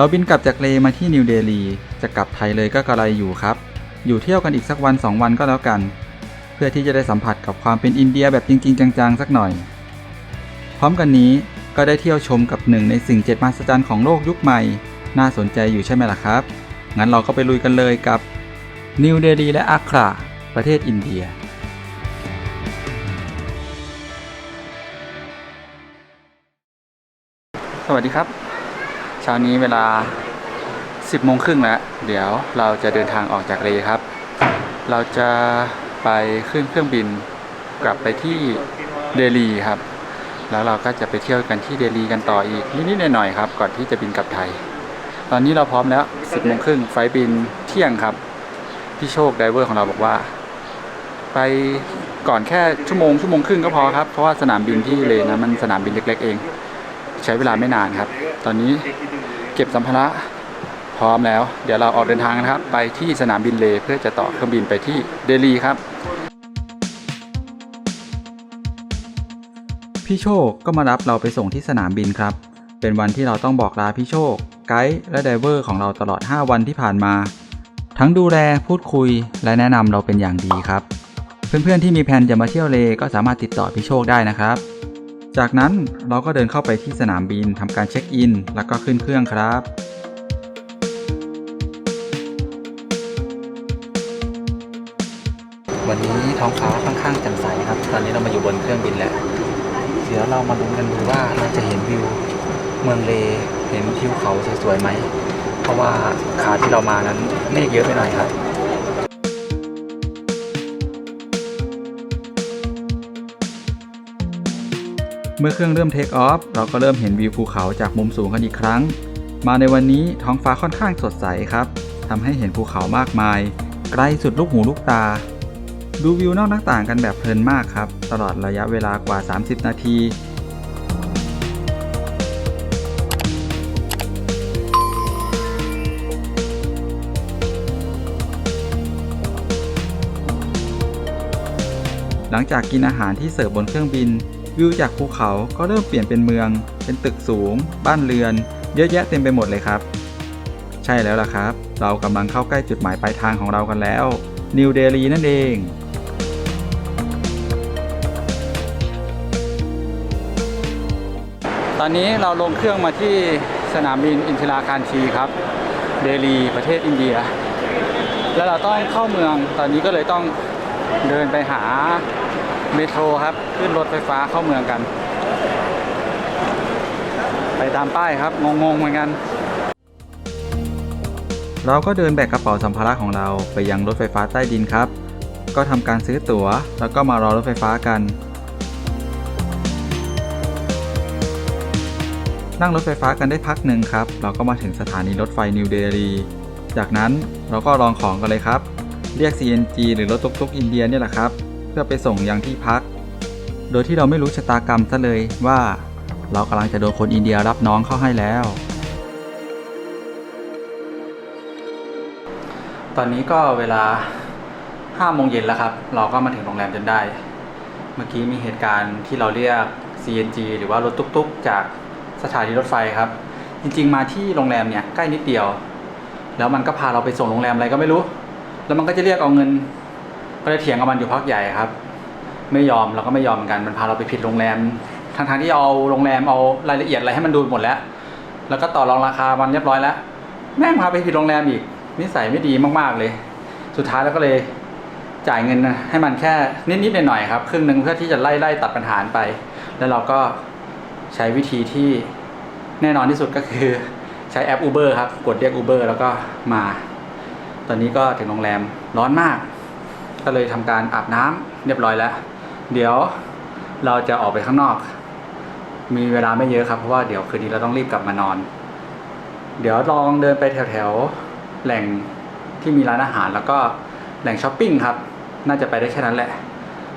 เราบินกลับจากเลมาที่นิวเดลี จะกลับไทยเลยก็กระไรอยู่ครับ อยู่เที่ยวกันอีกสักวันสองวันก็แล้วกัน เพื่อที่จะได้สัมผัสกับความเป็นอินเดียแบบจริง ๆ จังๆ สักหน่อย พร้อมกันนี้ก็ได้เที่ยวชมกับหนึ่งในสิ่งเจ็ดมหัศจรรย์ของโลกยุคใหม่ น่าสนใจอยู่ใช่ไหมล่ะครับ งั้นเราก็ไปลุยกันเลยกับนิวเดลีและอัคราประเทศอินเดียสวัสดีครับ เช้านี้เวลา 10โมงครึ่งแล้วเดี๋ยวเราจะเดินทางออกจากเลครับ เราจะไปขึ้นเครื่องบินกลับไปที่เดลีครับ แล้วเราก็จะไปเที่ยวกันที่เดลีกันต่ออีกนิดๆหน่อยๆครับ ก่อนที่จะบินกลับไทย ตอนนี้เราพร้อมแล้ว 10โมงครึ่งไฟบินเที่ยงครับ พี่โชคไดเวอร์ของเราบอกว่า ไปก่อนแค่ชั่วโมงชั่วโมงครึ่งก็พอครับ เพราะว่าสนามบินที่เลนะมันสนามบินเล็ก ๆ เอง ใช้เวลาไม่นานครับ ตอนนี้เก็บสัมภาระพร้อมแล้ว เดี๋ยวเราออกเดินทางนะครับ ไปที่สนามบินเลเพื่อจะต่อเครื่องบินไปที่เดลีครับ พี่โชคก็มารับเราไปส่งที่สนามบินครับ เป็นวันที่เราต้องบอกลาพี่โชค ไกด์และไดเวอร์ของเราตลอด 5 วันที่ผ่านมา ทั้งดูแลพูดคุยและแนะนำเราเป็นอย่างดีครับ เพื่อนๆที่มีแผนจะมาเที่ยวเลก็สามารถติดต่อพี่โชคได้นะครับ จากนั้นเราก็เดินเข้าไปที่สนามบินทำการเช็คอิน แล้วก็ขึ้นเครื่องครับวันนี้ท้องฟ้าค่อนข้างแจ่มใสครับ ตอนนี้เรามาอยู่บนเครื่องบินแล้ว เดี๋ยวเรามาลุ้นกันดูว่าเราจะเห็นวิวเมืองเล เห็นทิวเขาสวยๆไหม เพราะว่าขาที่เรามานั้นเมฆเยอะไปหน่อยครับ เมื่อเครื่องเริ่มเทคออฟเราก็เริ่มเห็นวิวภูเขาจากมุมสูงกันอีกครั้ง มาในวันนี้ท้องฟ้าค่อนข้างสดใสครับทำให้เห็นภูเขามากมาย ไกลสุดลูกหูลูกตา ดูวิวนอกหน้าต่างกันแบบเพลินมากครับ ตลอดระยะเวลากว่า 30 นาทีหลังจากกินอาหารที่เสิร์ฟบนเครื่องบิน วิวจากภูเขาก็เริ่มเปลี่ยนเป็นเมือง เป็นตึกสูง บ้านเรือน เยอะแยะเต็มไปหมดเลยครับ ใช่แล้วล่ะครับ เรากำลังเข้าใกล้จุดหมายปลายทางของเรากันแล้ว นิวเดลีนั่นเองตอนนี้เราลงเครื่องมาที่สนามบินอินทิราคารชีครับ เดลีประเทศอินเดีย แล้วเราต้องเข้าเมืองตอนนี้ก็เลยต้องเดินไปหา เมโทรครับ ขึ้นรถไฟฟ้าเข้าเมืองกัน ไปตามป้ายครับ งงๆเหมือนกัน เราก็เดินแบกกระเป๋าสัมภาระของเราไปยังรถไฟฟ้าใต้ดินครับ ก็ทำการซื้อตั๋ว แล้วก็มารอรถไฟฟ้ากัน นั่งรถไฟฟ้ากันได้พักหนึ่งครับ เราก็มาถึงสถานีรถไฟนิวเดลีจากนั้นเราก็ลองของกันเลยครับ เรียก CNG หรือรถตุกๆอินเดียเนี่ยแหละครับ เพื่อไปส่งยังที่พัก โดยที่เราไม่รู้ชะตากรรมซะเลยว่า เรากำลังจะโดนคนอินเดียรับน้องเข้าให้แล้ว ตอนนี้ก็เวลา5โมงเย็นแล้วครับ เราก็มาถึงโรงแรมจนได้ เมื่อกี้มีเหตุการณ์ที่เราเรียก CNG หรือว่ารถตุ๊กๆ จากสถานีรถไฟครับ จริงๆ มาที่โรงแรมเนี่ยใกล้นิดเดียว แล้วมันก็พาเราไปส่งโรงแรมอะไรก็ไม่รู้ แล้วมันก็จะเรียกเอาเงิน ก็เลยเถียงกับมันอยู่พักใหญ่ครับ ไม่ยอมเราก็ไม่ยอมเหมือนกันมันพาเราไปผิดโรงแรมทั้งที่เอาโรงแรมเอารายละเอียดอะไรให้มันดูหมดแล้ว แล้วก็ต่อรองราคามันเรียบร้อยแล้ว แม่งพาไปผิดโรงแรมอีกนิสัยไม่ดีมากๆเลย สุดท้ายแล้วก็เลยจ่ายเงินให้มันแค่นิดๆหน่อยๆครับครึ่งหนึ่งเพื่อที่จะไล่ไล่ตัดปัญหาไป แล้วเราก็ใช้วิธีที่แน่นอนที่สุดก็คือใช้แอป Uber ครับ กดเรียก Uber แล้วก็มา ตอนนี้ก็ถึงโรงแรมร้อนมาก ก็เลยทำการอาบน้ำเรียบร้อยแล้ว เดี๋ยวเราจะออกไปข้างนอก มีเวลาไม่เยอะครับเพราะว่าเดี๋ยวคืนนี้เราต้องรีบกลับมานอน เดี๋ยวลองเดินไปแถวๆแหล่งที่มีร้านอาหารแล้วก็แหล่งช้อปปิ้งครับ น่าจะไปได้แค่นั้นแหละ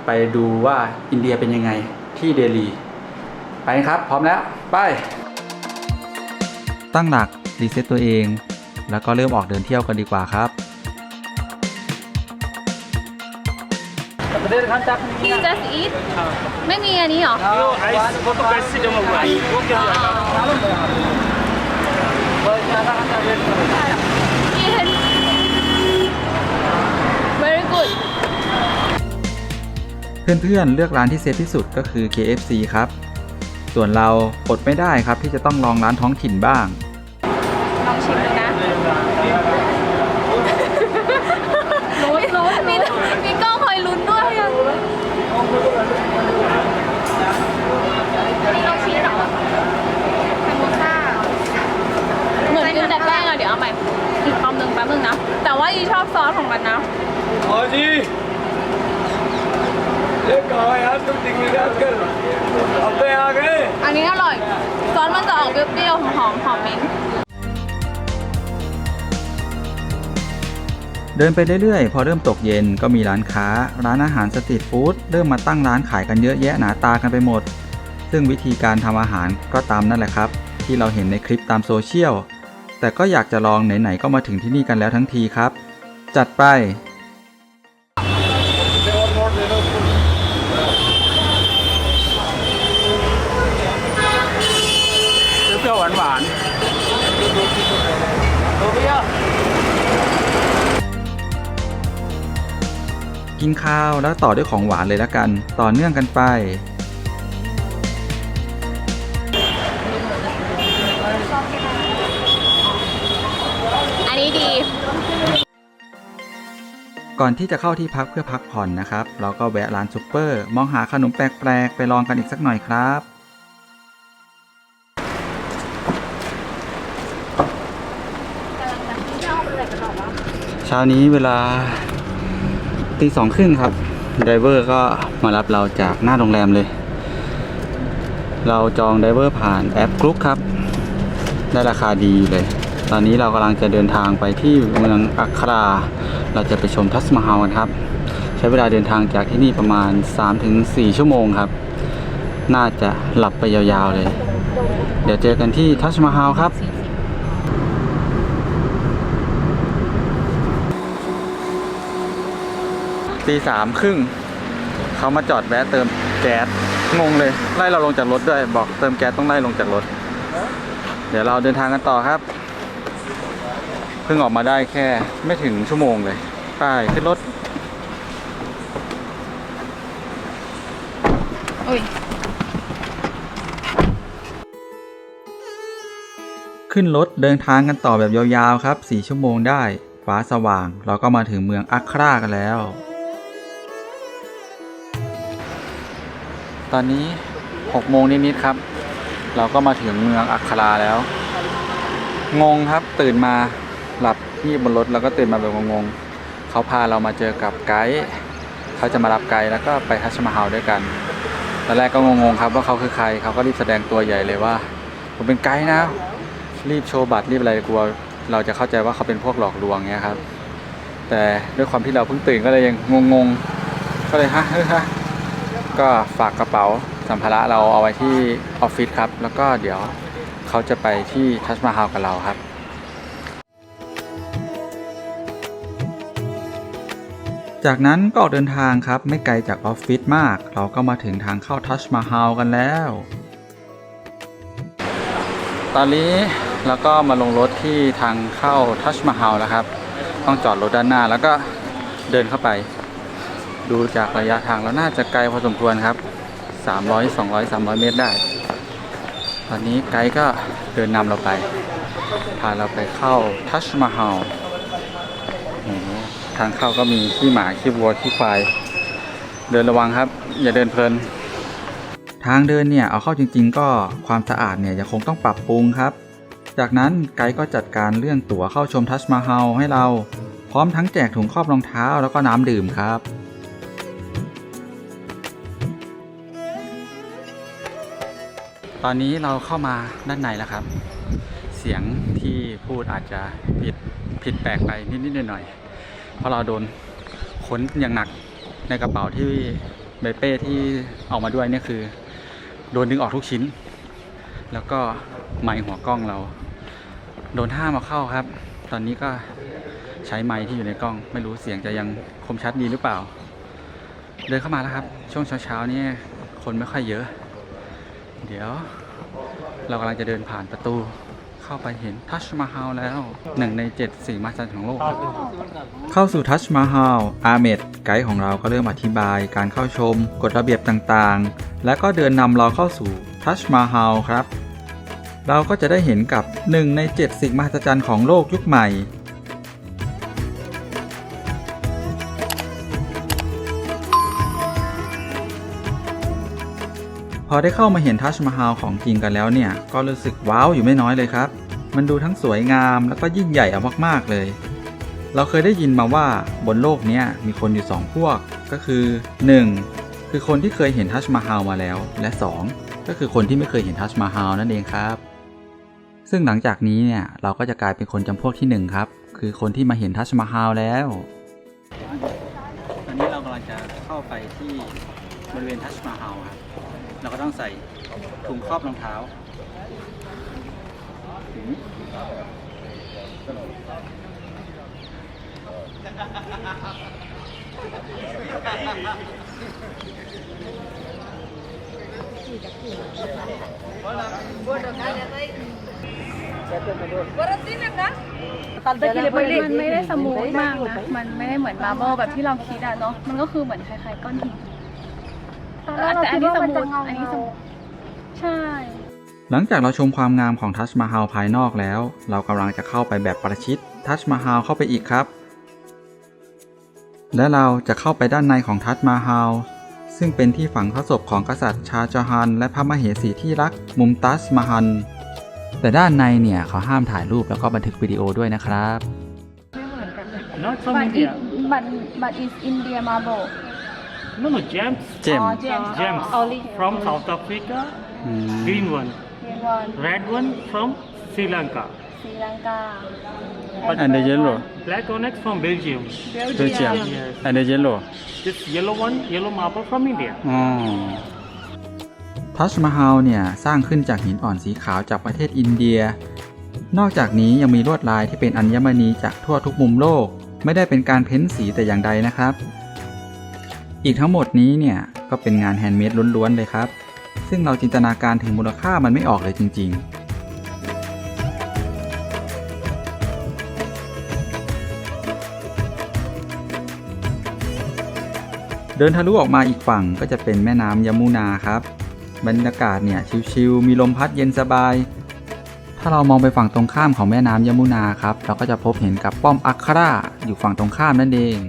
ไปดูว่าอินเดียเป็นยังไงที่เดลี ไปครับ พร้อมแล้ว ไป ตั้งหลักรีเซ็ตตัวเอง แล้วก็เริ่มออกเดินเที่ยวกันดีกว่าครับ He just eat ไม่มีอันนี้เหรอ वो आइस वो तो वैसे जमा हुआ है वो क्या होगा Eat very good เพื่อนๆ เลือกร้านที่เซฟที่สุดก็คือ KFC ครับ ส่วนเราอดไม่ได้ครับที่จะต้องลองร้านท้องถิ่นบ้าง ลองชิมดูนะ ซอสของมันนะ हाँ जी ये कहाँ यार तुम डिग्री कर अब तो आ गए อันนี้อร่อย ซอสมันจะออกเปรี้ยวๆหอมๆหอมมิ้นท์ เดินไปเรื่อยๆ พอเริ่มตกเย็นก็มีร้านค้า ร้านอาหารสตรีทฟู้ดเริ่มมาตั้งร้านขายกันเยอะแยะหนาตากันไปหมด ซึ่งวิธีการทำอาหารก็ตามนั่นแหละครับ ที่เราเห็นในคลิปตามโซเชียล แต่ก็อยากจะลองไหนๆก็มาถึงที่นี่กันแล้วทั้งทีครับ จัดไป เปรี้ยวหวานหวานตัวเปรี้ยวกินข้าวแล้วต่อด้วยของหวานเลยละกัน ต่อเนื่องกันไป ก่อนที่จะเข้าที่พักเพื่อพักผ่อนนะครับ เราก็แวะร้านซุปเปอร์ มองหาขนมแปลกๆ ไปลองกันอีกสักหน่อยครับเช้านี้เวลาตีสองครึ่งครับไดเวอร์ก็มารับเราจากหน้าโรงแรมเลย เราจองไดเวอร์ผ่านแอปกรุ๊ปครับ ได้ราคาดีเลย ตอนนี้เรากำลังจะเดินทางไปที่เมืองอัครา เราจะไปชมทัสมาฮาลกันครับ ใช้เวลาเดินทางจากที่นี่ประมาณ 3-4 ชั่วโมงครับ น่าจะหลับไปยาวๆเลย เดี๋ยวเจอกันที่ทัชมาฮาลครับตีสามครึ่งเขามาจอดแวะเติมแก๊สงงเลย ไล่เราลงจากรถด้วย บอกเติมแก๊สต้องไล่ลงจากรถ เดี๋ยวเราเดินทางกันต่อครับ เพิ่งออกมาได้แค่ไม่ถึงชั่วโมงเลยไปขึ้นรถอุ้ยขึ้นรถเดินทางกันต่อแบบยาวๆครับ 4 ชั่วโมงได้ ฟ้าสว่าง เราก็มาถึงเมืองอัครากันแล้ว ตอนนี้ 6 โมงนิดๆครับ เราก็มาถึงเมืองอัคราแล้ว งงครับตื่นมา หลับที่บนรถแล้วก็ตื่นมาแบบงงๆเขาพาเรามาเจอกับไกด์เขาจะมารับไกด์แล้วก็ไปทัชมาฮาลด้วยกันตอนแรกก็งงๆครับว่าเขาคือใครเขาก็รีบแสดงตัวใหญ่เลยว่า ผมเป็นไกด์นะ รีบโชว์บัตรรีบอะไรกลัว เราจะเข้าใจว่าเขาเป็นพวกหลอกลวงเงี้ยครับ แต่ด้วยความที่เราเพิ่งตื่นก็เลยยังงงๆก็เลยฮะฮะก็ฝากกระเป๋าสัมภาระเราเอาไว้ที่ออฟฟิศครับ แล้วก็เดี๋ยวเขาจะไปที่ทัชมาฮาลกับเราครับ จากนั้นก็ออกเดินทางครับไม่ไกลจากออฟฟิศมาก เราก็มาถึงทางเข้าทัชมาฮาลกันแล้ว ตอนนี้เราก็มาลงรถที่ทางเข้าทัชมาฮาลแล้วครับ ต้องจอดรถด้านหน้าแล้วก็เดินเข้าไป ดูจากระยะทางแล้วน่าจะไกลพอสมควรครับ 300 200 300 เมตรได้ ตอนนี้ไกด์ก็เดินนำเราไป พาเราไปเข้าทัชมาฮาล ทางเข้าก็มีขี้หมาขี้วัวขี้ควาย เดินระวังครับ อย่าเดินเพลิน ทางเดินเนี่ยเอาเข้าจริง ๆ ก็ความสะอาดเนี่ยยังคงต้องปรับปรุงครับ จากนั้นไกด์ก็จัดการเรื่องตั๋วเข้าชมทัชมาฮาลให้เรา พร้อมทั้งแจกถุงครอบรองเท้าแล้วก็น้ำดื่มครับตอนนี้เราเข้ามาด้านในแล้วครับ เสียงที่พูดอาจจะผิดผิดแปลกไปนิดๆหน่อยๆ เพราะเราโดนค้นอย่างหนักในกระเป๋าที่ใบเป้ที่ออกมาด้วยเนี่ยคือ โดนดึงออกทุกชิ้น แล้วก็ไมค์หัวกล้องเรา โดนห้ามเอาเข้าครับ ตอนนี้ก็ใช้ไมค์ที่อยู่ในกล้อง ไม่รู้เสียงจะยังคมชัดดีหรือเปล่า เดินเข้ามาแล้วครับ ช่วงเช้าๆเนี่ยคนไม่ค่อยเยอะ เดี๋ยว เรากำลังจะเดินผ่านประตู เข้าไปเห็นทัชมาฮาลแล้วหนึ่งในเจ็ดสิ่งมหัศจรรย์ของโลกครับเข้าสู่ทัชมาฮาลอาเมดไกด์ของเราก็เริ่มอธิบายการเข้าชมกฎระเบียบต่างๆ และก็เดินนำเราเข้าสู่ทัชมาฮาลครับ เราก็จะได้เห็นกับหนึ่งในเจ็ดสิ่งมหัศจรรย์ของโลกยุคใหม่ อได้เข้ามาเห็นทัชมาฮาลของจริงกันแล้วเนี่ย ก็รู้สึกว้าวอยู่ไม่น้อยเลยครับ มันดูทั้งสวยงามแล้วก็ยิ่งใหญ่เอามากๆเลย เราเคยได้ยินมาว่าบนโลกนี้มีคนอยู่สองพวก ก็คือ 1. คือคนที่เคยเห็นทัชมาฮาลมาแล้ว และ 2. ก็คือคนที่ไม่เคยเห็นทัชมาฮาลนั่นเองครับ ซึ่งหลังจากนี้เนี่ยเราก็จะกลายเป็นคนจำพวกที่หนึ่งครับ คือคนที่มาเห็นทัชมาฮาลแล้ว ตอนนี้เรากำลังจะเข้าไปที่บริเวณทัชมาฮาลครับ เราก็ต้องใส่ถุงครอบรองเท้ามันไม่ได้สมูทมากนะมันไม่ได้เหมือนมาร์เบิลแบบที่เราคิดอะเนาะมันก็คือเหมือนคล้ายๆก้อนหิน ตอนแรกเราคิดว่ามันจะเงาอันนี้สมูทใช่ หลังจากเราชมความงามของทัชมาฮาลภายนอกแล้ว เรากำลังจะเข้าไปแบบประชิดทัชมาฮาลเข้าไปอีกครับ และเราจะเข้าไปด้านในของทัชมาฮาลซึ่งเป็นที่ฝังพระศพของกษัตริย์ชาจาฮัน และพระมเหสีที่รักมุมตัสมาฮัน แต่ด้านในเนี่ยเขาห้ามถ่ายรูปแล้วก็บันทึกวิดีโอด้วยนะครับ Not from but India. it but but is India marble No, no, gems. เจมอ๋อ gems Gems only from South Africa. Green one. green one Red one from Sri Lanka. ศรีลังกา and the yellow Black onyx from Belgium. Belgium Yes. and the yellow This yellow one, yellow marble from India. ทัชมาฮาลเนี่ย สร้างขึ้นจากหินอ่อนสีขาวจากประเทศอินเดีย นอกจากนี้ยังมีลวดลายที่เป็นอัญมณีจากทั่วทุกมุมโลก ไม่ได้เป็นการเพ้นสีแต่อย่างใดนะครับ อีกทั้งหมดนี้เนี่ยก็เป็นงานแฮนด์เมดล้วนๆเลยครับ ซึ่งเราจินตนาการถึงมูลค่ามันไม่ออกเลยจริง ๆเดินทะลุออกมาอีกฝั่งก็จะเป็นแม่น้ำยมุนาครับ บรรยากาศเนี่ยชิลๆ มีลมพัดเย็นสบาย ถ้าเรามองไปฝั่งตรงข้ามของแม่น้ำยมุนาครับ เราก็จะพบเห็นกับป้อมอัคราอยู่ฝั่งตรงข้ามนั่นเอง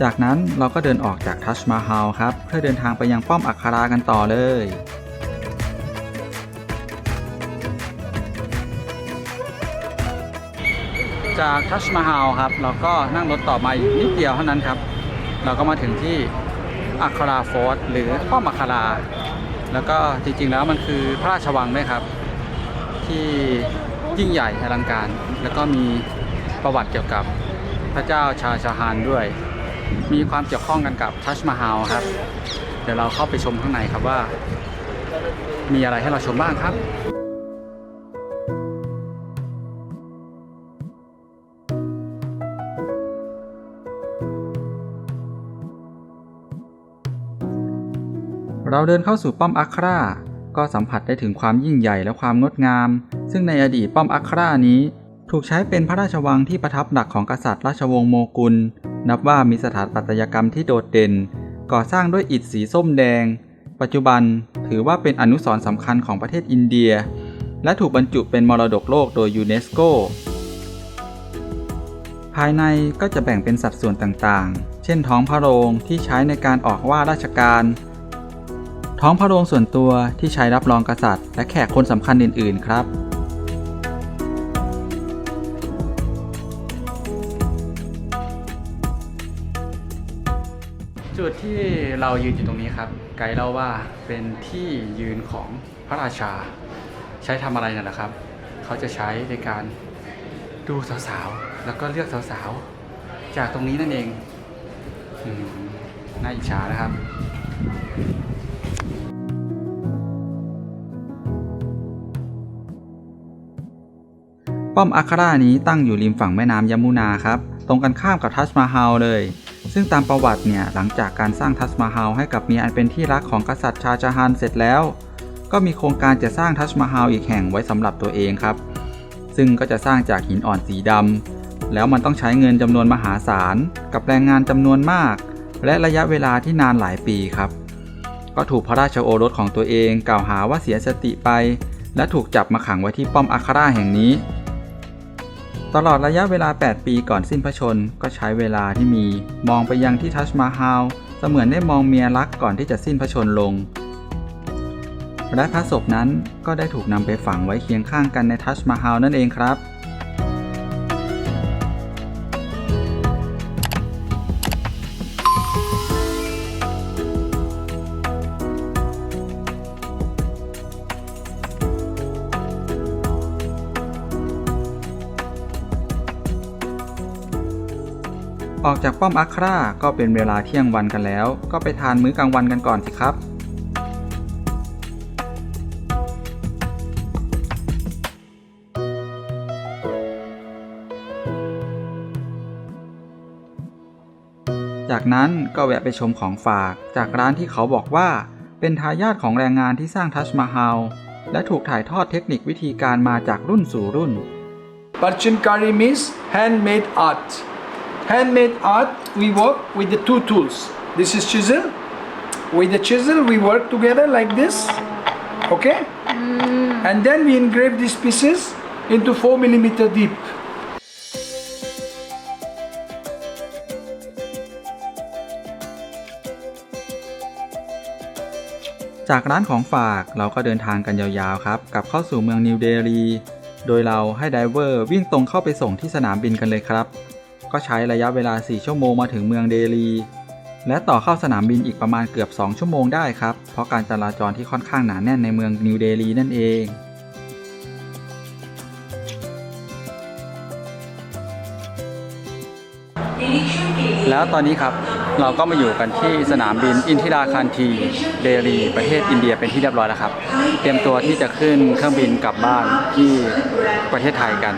จากนั้นเราก็เดินออกจากทัชมาฮาลครับ เพื่อเดินทางไปยังป้อมอัครากันต่อเลย จากทัชมาฮาลครับ เราก็นั่งรถต่อมาอีกนิดเดียวเท่านั้นครับ เราก็มาถึงที่อัคราโฟร์ตหรือป้อมอัครา แล้วก็จริงๆแล้วมันคือพระราชวังด้วยครับ ที่ยิ่งใหญ่อลังการ แล้วก็มีประวัติเกี่ยวกับพระเจ้าชาชาฮานด้วย มีความเกี่ยวข้องกันกับทัชมาฮาลครับ เดี๋ยวเราเข้าไปชมข้างในครับว่า มีอะไรให้เราชมบ้างครับเราเดินเข้าสู่ป้อมอัครา ก็สัมผัสได้ถึงความยิ่งใหญ่และความงดงาม ซึ่งในอดีตป้อมอัครานี้ ถูกใช้เป็นพระราชวังที่ประทับหลักของกษัตริย์ราชวงศ์โมกุล นับว่ามีสถาปัตยกรรมที่โดดเด่น ก่อสร้างด้วยอิฐสีส้มแดง ปัจจุบันถือว่าเป็นอนุสรณ์สำคัญของประเทศอินเดีย และถูกบรรจุเป็นมรดกโลกโดยยูเนสโก ภายในก็จะแบ่งเป็นสัดส่วนต่างๆ เช่นท้องพระโรงที่ใช้ในการออกว่าราชการ ท้องพระโรงส่วนตัวที่ใช้รับรองกษัตริย์ และแขกคนสำคัญอื่น ๆ ครับ เรายืนอยู่ตรงนี้ครับ ไกด์เล่าว่าเป็นที่ยืนของพระราชา ใช้ทำอะไรนั่นแหละครับ เขาจะใช้ในการดูสาวๆ แล้วก็เลือกสาวๆ จากตรงนี้นั่นเองอน่าอิจฉานะครับป้อมอัครานี้ตั้งอยู่ริมฝั่งแม่น้ำยมุนาครับ ตรงกันข้ามกับทัชมาฮาลเลย ซึ่งตามประวัติเนี่ยหลังจากการสร้างทัชมาฮาลให้กับเมียอันเป็นที่รักของกษัตริย์ชาจาฮันเสร็จแล้ว ก็มีโครงการจะสร้างทัชมาฮาลอีกแห่งไว้สำหรับตัวเองครับ ซึ่งก็จะสร้างจากหินอ่อนสีดำแล้วมันต้องใช้เงินจำนวนมหาศาล กับแรงงานจำนวนมาก และระยะเวลาที่นานหลายปีครับ ก็ถูกพระราชโอรสของตัวเองกล่าวหาว่าเสียสติไป และถูกจับมาขังไว้ที่ป้อมอัคราแห่งนี้ ตลอดระยะเวลา 8 ปีก่อนสิ้นพระชน ก็ใช้เวลาที่มี มองไปยังที่ทัชมาฮาลเสมือนได้มองเมียรักก่อนที่จะสิ้นพระชนลง และพระศพนั้นก็ได้ถูกนำไปฝังไว้เคียงข้างกันในทัชมาฮาลนั่นเองครับ ออกจากป้อมอัคราก็เป็นเวลาเที่ยงวันกันแล้ว ก็ไปทานมื้อกลางวันกันก่อนสิครับ จากนั้นก็แวะไปชมของฝาก จากร้านที่เขาบอกว่า เป็นทายาทของแรงงานที่สร้างทัชมาฮาลและถูกถ่ายทอดเทคนิควิธีการมาจากรุ่นสู่รุ่น Parchimkari means handmade art. Handmade art, we work with the two tools. This is chisel. With the chisel, we work together like this. Okay? And then we engrave these pieces into 4 millimeter deep. จากร้านของฝากเราก็เดินทางกันยาวๆครับกลับเข้าสู่เมืองนิวเดลี โดยเราให้ไดเวอร์วิ่งตรงเข้าไปส่งที่สนามบินกันเลยครับ ก็ใช้ระยะเวลา 4 ชั่วโมงมาถึงเมืองเดลี และต่อเข้าสนามบินอีกประมาณเกือบ 2 ชั่วโมงได้ครับ เพราะการจราจรที่ค่อนข้างหนาแน่นในเมืองนิวเดลีนั่นเองแล้วตอนนี้ครับเราก็มาอยู่กันที่สนามบินอินทิราคันทีเดลีประเทศอินเดียเป็นที่เรียบร้อยแล้วครับ เตรียมตัวที่จะขึ้นเครื่องบินกลับบ้านที่ประเทศไทยกัน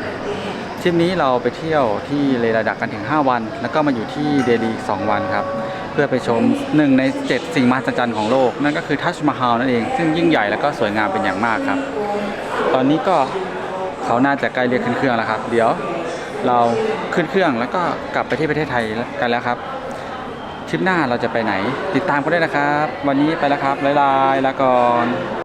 ทริปนี้เราไปเที่ยวที่เลลาดักกันถึง 5 วัน แล้วก็มาอยู่ที่เดลีอีก2วันครับ เพื่อไปชมหนึ่งใน 7 สิ่งมหัศจรรย์ของโลก นั่นก็คือทัชมาฮาลนั่นเอง ซึ่งยิ่งใหญ่แล้วก็สวยงามเป็นอย่างมากครับ ตอนนี้ก็เขาน่าจะใกล้เรียกขึ้นเครื่องแล้วครับ เดี๋ยวเราขึ้นเครื่องแล้วก็กลับไปที่ประเทศไทยกันแล้วครับทริปหน้าเราจะไปไหน ติดตามกันด้วยนะครับ วันนี้ไปแล้วครับบ๊ายบายลาก่อน